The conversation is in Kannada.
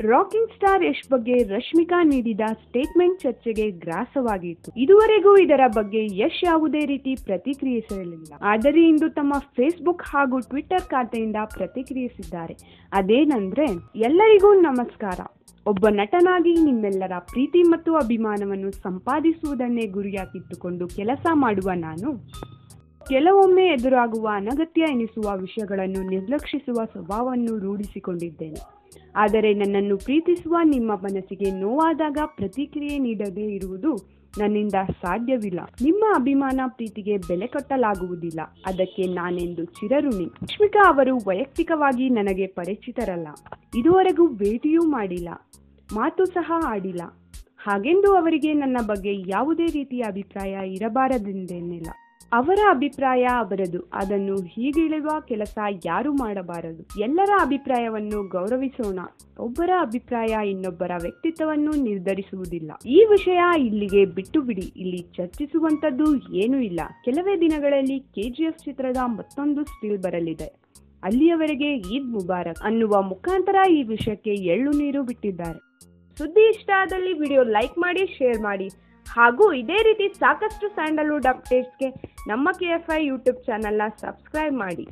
ರಾಕಿಂಗ್ ಸ್ಟಾರ್ ಯಶ್ ಬಗ್ಗೆ ರಶ್ಮಿಕಾ ನೀಡಿದ ಸ್ಟೇಟ್ಮೆಂಟ್ ಚರ್ಚೆಗೆ ಗ್ರಾಸವಾಗಿತ್ತು. ಇದುವರೆಗೂ ಇದರ ಬಗ್ಗೆ ಯಶ್ ಯಾವುದೇ ರೀತಿ ಪ್ರತಿಕ್ರಿಯಿಸಿರಲಿಲ್ಲ. ಆದರೆ ಇಂದು ತಮ್ಮ ಫೇಸ್ಬುಕ್ ಹಾಗೂ ಟ್ವಿಟರ್ ಖಾತೆಯಿಂದ ಪ್ರತಿಕ್ರಿಯಿಸಿದ್ದಾರೆ. ಅದೇನಂದ್ರೆ ಎಲ್ಲರಿಗೂ ನಮಸ್ಕಾರ. ಒಬ್ಬ ನಟನಾಗಿ ನಿಮ್ಮೆಲ್ಲರ ಪ್ರೀತಿ ಮತ್ತು ಅಭಿಮಾನವನ್ನು ಸಂಪಾದಿಸುವುದನ್ನೇ ಗುರಿಯಾಗಿಟ್ಟುಕೊಂಡು ಕೆಲಸ ಮಾಡುವ ನಾನು ಕೆಲವೊಮ್ಮೆ ಎದುರಾಗುವ ಅನಗತ್ಯ ಎನಿಸುವ ವಿಷಯಗಳನ್ನು ನಿರ್ಲಕ್ಷಿಸುವ ಸ್ವಭಾವವನ್ನು ರೂಢಿಸಿಕೊಂಡಿದ್ದೇನೆ. ಆದರೆ ನನ್ನನ್ನು ಪ್ರೀತಿಸುವ ನಿಮ್ಮ ಮನಸ್ಸಿಗೆ ನೋವಾದಾಗ ಪ್ರತಿಕ್ರಿಯೆ ನೀಡದೇ ಇರುವುದು ನನ್ನಿಂದ ಸಾಧ್ಯವಿಲ್ಲ. ನಿಮ್ಮ ಅಭಿಮಾನ ಪ್ರೀತಿಗೆ ಬೆಲೆ ಕಟ್ಟಲಾಗುವುದಿಲ್ಲ. ಅದಕ್ಕೆ ನಾನೆಂದು ಚಿರಋಣಿ. ರಶ್ಮಿಕಾ ಅವರು ವೈಯಕ್ತಿಕವಾಗಿ ನನಗೆ ಪರಿಚಿತರಲ್ಲ. ಇದುವರೆಗೂ ಭೇಟಿಯೂ ಮಾಡಿಲ್ಲ. ಮಾತು ಸಹ ಆಡಿಲ್ಲ. ಹಾಗೆಂದು ಅವರಿಗೆ ನನ್ನ ಬಗ್ಗೆ ಯಾವುದೇ ರೀತಿಯ ಅಭಿಪ್ರಾಯ ಇರಬಾರದೆಂದೇನಿಲ್ಲ. ಅವರ ಅಭಿಪ್ರಾಯ ಅವರದು ಅದನ್ನು ಹೀಗಿಳಿಯುವ ಕೆಲಸ ಯಾರು ಮಾಡಬಾರದು. ಎಲ್ಲರ ಅಭಿಪ್ರಾಯವನ್ನು ಗೌರವಿಸೋಣ. ಒಬ್ಬರ ಅಭಿಪ್ರಾಯ ಇನ್ನೊಬ್ಬರ ವ್ಯಕ್ತಿತ್ವವನ್ನು ನಿರ್ಧರಿಸುವುದಿಲ್ಲ. ಈ ವಿಷಯ ಇಲ್ಲಿಗೆ ಬಿಟ್ಟು ಬಿಡಿ ಇಲ್ಲಿ ಚರ್ಚಿಸುವಂತದ್ದು ಏನೂ ಇಲ್ಲ. ಕೆಲವೇ ದಿನಗಳಲ್ಲಿ ಕೆಜಿಎಫ್ ಚಿತ್ರದ ಮತ್ತೊಂದು ಸ್ಟಿಲ್ ಬರಲಿದೆ. ಅಲ್ಲಿಯವರೆಗೆ ಈದ್ ಮುಬಾರಕ್ ಅನ್ನುವ ಮುಖಾಂತರ ಈ ವಿಷಯಕ್ಕೆ ಎಳ್ಳು ನೀರು ಬಿಟ್ಟಿದ್ದಾರೆ. ಸುದ್ದಿ ಇಷ್ಟ ಆದಲ್ಲಿ ವಿಡಿಯೋ ಲೈಕ್ ಮಾಡಿ, ಶೇರ್ ಮಾಡಿ. ಹಾಗೂ ಇದೇ ರೀತಿ ಸಾಕಷ್ಟು ಸ್ಯಾಂಡಲ್ವುಡ್ ಅಪ್ಡೇಟ್ಸ್ಗೆ ನಮ್ಮ ಕೆ ಎಫ್ ಐ ಯೂಟ್ಯೂಬ್ ಚಾನಲ್ನ ಸಬ್ಸ್ಕ್ರೈಬ್ ಮಾಡಿ.